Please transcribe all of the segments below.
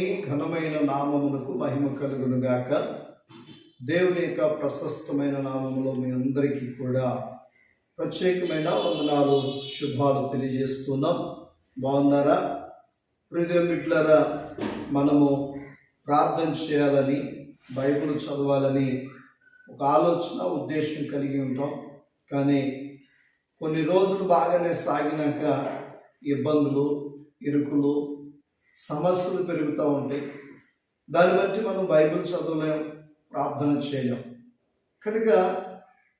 దేవుని ఘనమైన నామమునకు మహిమ కలుగునుగాక. దేవుని యొక్క ప్రశస్తమైన నామములో మీ అందరికీ కూడా ప్రత్యేకమైన వందనాలు శుభాలు తెలియజేస్తున్నాం. బాగున్నారా? హృదయం బిడ్డలారా మనము ప్రార్థన చేయాలని బైబిల్ చదవాలని ఒక ఆలోచన ఉద్దేశం కలిగి ఉంటాం. కానీ కొన్ని రోజులు బాగానే సాగినాక ఇబ్బందులు ఇరుకులు సమస్యలు పెరుగుతూ ఉంటాయి దాన్ని బట్టి మనం బైబిల్ చదవలేం ప్రార్థన చేయలేం కనుక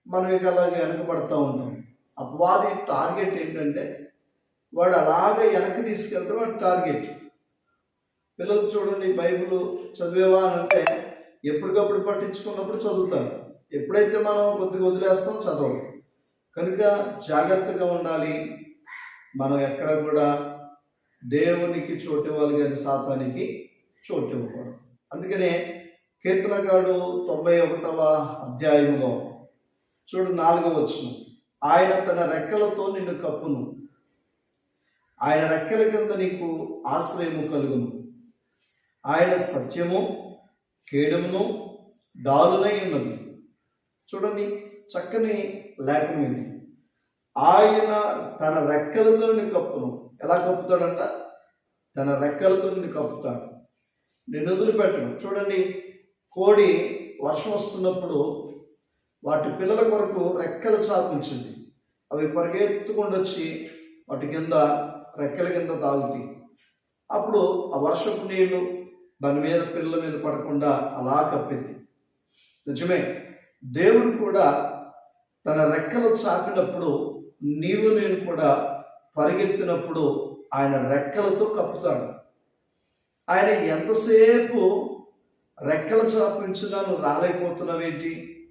మనం ఇక అలాగే వెనకబడతా ఉంటాం. అపవాది టార్గెట్ ఏంటంటే వాడు అలాగే వెనక్కి తీసుకెళ్తే వాడు టార్గెట్. పిల్లలు చూడండి బైబిల్ చదివేవా అని అంటే ఎప్పటికప్పుడు పట్టించుకున్నప్పుడు చదువుతారు. ఎప్పుడైతే మనం కొద్దిగా వదిలేస్తాం చదవం కనుక జాగ్రత్తగా ఉండాలి. మనం ఎక్కడ కూడా దేవునికి చోటివ్వాలి కానీ సాతానికి చోటు ఇవ్వకూడదు అందుకనే కీర్తనగాడు తొంభై ఒకటవ అధ్యాయంలో చూడు నాలుగవ వచ్చిన ఆయన తన రెక్కలతో నిన్ను కప్పును. ఆయన రెక్కల కింద నీకు ఆశ్రయము కలుగును. ఆయన సత్యము కేడమును డాలునై ఉన్నది. చూడండి చక్కని లేఖనం ఇది ఆయన తన రెక్కలతో నిన్ను కప్పును. ఎలా కప్పుతాడంట? తన రెక్కలతో నిన్ను కప్పుతాడు. నిన్ను వదిలిపెట్టడం. చూడండి కోడి వర్షం వస్తున్నప్పుడు వాటి పిల్లల కొరకు రెక్కలు చాపించింది. అవి పరిగెత్తుకుండా వచ్చి వాటి కింద రెక్కల కింద తాగుతాయి. అప్పుడు ఆ వర్షపు నీళ్ళు దాని మీద పిల్లల మీద పడకుండా అలా కప్పింది. నిజమే దేవుడు కూడా తన రెక్కలు చాపినప్పుడు నీవు నేను కూడా పరిగెత్తినప్పుడు ఆయన రెక్కలతో కప్పుతాడు. ఆయన ఎంతసేపు రెక్కలు చాపించినా నువ్వు రాలేకపోతున్నావేంటి?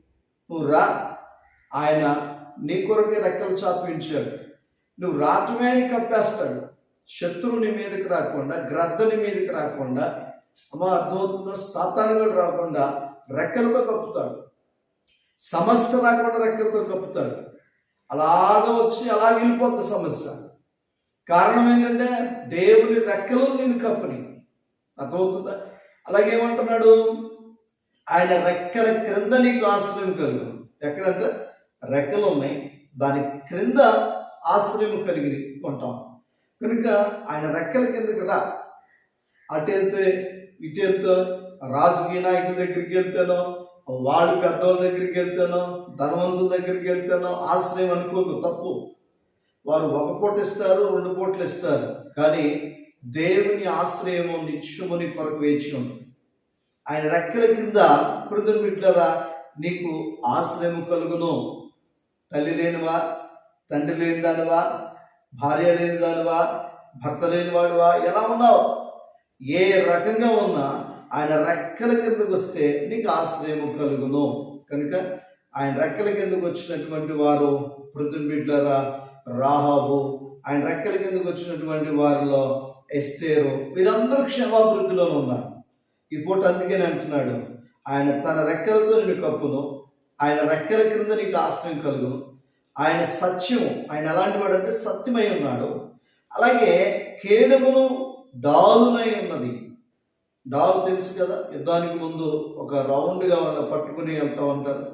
నువ్వు రా. ఆయన నీ కొరకే రెక్కలు చాపించాడు. నువ్వు రావటమే కప్పేస్తాడు. శత్రువుని మీదకి రాకుండా గ్రద్దని మీదకి రాకుండా అమ్మ అర్థమవుతుందో సాతానుగా రాకుండా రెక్కలతో కప్పుతాడు. సమస్య రాకుండా రెక్కలతో కప్పుతాడు. అలాగ వచ్చి అలా వెళ్ళిపోతుంది సమస్య. కారణం ఏంటంటే దేవుని రెక్కలు నేను కప్పని. అర్థమవుతుందా? అలాగే ఏమంటున్నాడు? ఆయన రెక్కల క్రింద నీకు ఆశ్రయం కలుగు. ఎక్కడంటే? రెక్కలు ఉన్నాయి. దాని క్రింద ఆశ్రయం కలిగి ఉంటాం కనుక ఆయన రెక్కల కిందకి రా. అటు వెళ్తే ఇటు వెళ్తే రాజకీయ నాయకుల దగ్గరికి వెళ్తానో వాళ్ళు పెద్దవాళ్ళ దగ్గరికి వెళ్తానో ధనవంతుల దగ్గరికి వెళ్తానో ఆశ్రయం అనుకోకు తప్పు. వారు ఒక పూట ఇస్తారు రెండు పూటలు ఇస్తారు. కానీ దేవుని ఆశ్రయము నిత్యముని కొరకు వేచి ఉంది. ఆయన రెక్కల కింద కృతులు బిడ్డరా నీకు ఆశ్రయము కలుగును. తల్లి లేనివా తండ్రి లేని దానివా భార్య లేని దానివా భర్త లేనివాడువా ఎలా ఉన్నావు? ఏ రకంగా ఉన్నా ఆయన రెక్కల కిందకు వస్తే నీకు ఆశ్రయము కలుగును. కనుక ఆయన రెక్కల కిందకు వచ్చినటువంటి వారు పృథుని బిడ్డరా రాహాబు ఆయన రెక్కల కిందకు వచ్చినటువంటి వారిలో ఎస్టేరు వీరందరూ క్షమాభివృద్ధిలో ఉన్నారు. ఈ పూట అందుకని అంటున్నాడు ఆయన తన రెక్కలతో నేను కప్పును ఆయన రెక్కల క్రింద నీకు ఆశ్రయం కలుగును. ఆయన సత్యం ఆయన ఎలాంటి వాడు అంటే సత్యమై ఉన్నాడు. అలాగే కేడమును డాలునై ఉన్నది. డాల్ తెలుసు కదా యుద్ధానికి ముందు ఒక రౌండ్గా ఉన్న పట్టుకుని వెళ్తూ ఉంటారు.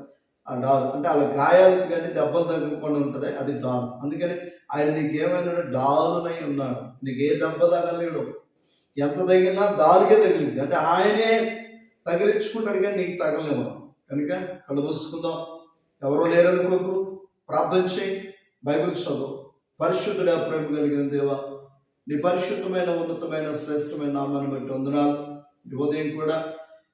డాల్. అంటే అలా గాయాలకు కానీ దెబ్బలు తగ్గకుండా ఉంటుంది అది డాల్. అందుకని ఆయన నీకు ఏమైనా డాలునై ఉన్నాడు. నీకు ఏ దెబ్బ తగలేడు ఎంత తగిలినా దారికే తగిలింది. అంటే ఆయనే తగిలించుకుంటాడు కానీ నీకు తగలేము కనుక కళ్ళు మూసుకుందాం. ఎవరో లేరనుకోకు ప్రార్థన చేయి. బైబిల్ చదువు. పరిశుద్ధుడా ప్రేమ కలిగిన దేవా నీ పరిశుద్ధమైన ఉన్నతమైన శ్రేష్టమైన నామాన్ని బట్టి వందనాలు. ఉదయం కూడా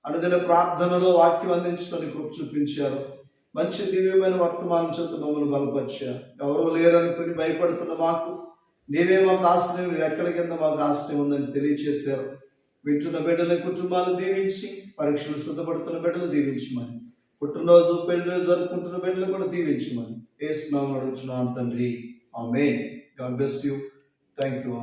అనుదిన ప్రార్థనలో వాక్యం అందించడానికి కృప చూపించారు. మంచి దివ్యమైన వర్తమానం చెంత మమ్మల్ని బలపరిచారు ఎవరో లేరనుకుని భయపడుతున్న మాకు నీవే మాకు ఆశ్రయం ఎక్కడి కింద మాకు ఆశ్రయం ఉందని తెలియచేశారు. వింటున్న బిడ్డల కుటుంబాలు దీవించి పరీక్షలు సిద్ధపడుతున్న బిడ్డలు దీవించమని. పుట్టినరోజు పెళ్ళి రోజు జరుపుకుంటున్న బిడ్డలు కూడా దీవించమని. ఏ స్నామం అడుగుతున్నాను తండ్రి. ఆమె God bless you. Thank you